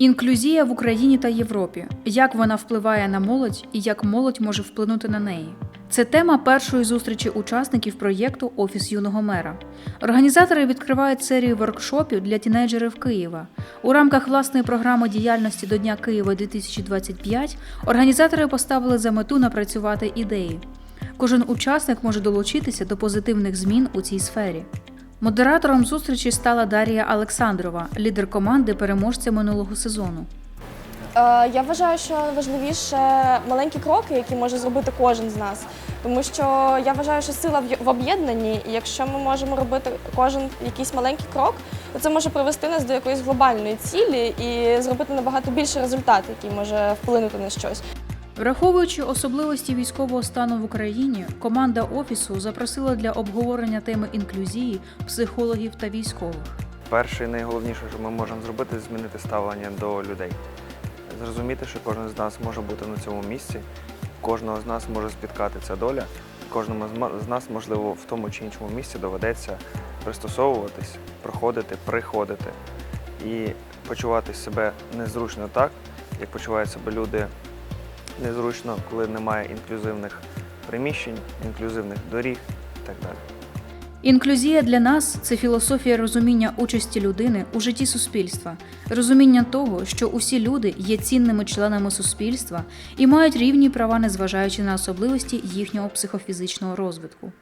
Інклюзія в Україні та Європі. Як вона впливає на молодь і як молодь може вплинути на неї. Це тема першої зустрічі учасників проєкту Офіс юного мера. Організатори відкривають серію воркшопів для тінейджерів Києва. У рамках власної програми діяльності до Дня Києва 2025 організатори поставили за мету напрацювати ідеї. Кожен учасник може долучитися до позитивних змін у цій сфері. Модератором зустрічі стала Дарія Олександрова, лідер команди переможця минулого сезону. Е, Я вважаю, що важливіше маленькі кроки, які може зробити кожен з нас. Тому що я вважаю, що сила в- об'єднанні, і якщо ми можемо робити кожен якийсь маленький крок, то це може привести нас до якоїсь глобальної цілі і зробити набагато більший результат, який може вплинути на щось. Враховуючи особливості військового стану в Україні, команда офісу запросила для обговорення теми інклюзії психологів та військових. Перше і найголовніше, що ми можемо зробити, змінити ставлення до людей. Зрозуміти, що кожен з нас може бути на цьому місці, кожного з нас може спіткати ця доля, кожному з нас, можливо, в тому чи іншому місці доведеться пристосовуватись, проходити, приходити і почувати себе незручно так, як почувають себе люди незручно, коли немає інклюзивних приміщень, інклюзивних доріг і так далі. Інклюзія для нас це філософія розуміння участі людини у житті суспільства, розуміння того, що усі люди є цінними членами суспільства і мають рівні права, незважаючи на особливості їхнього психофізичного розвитку.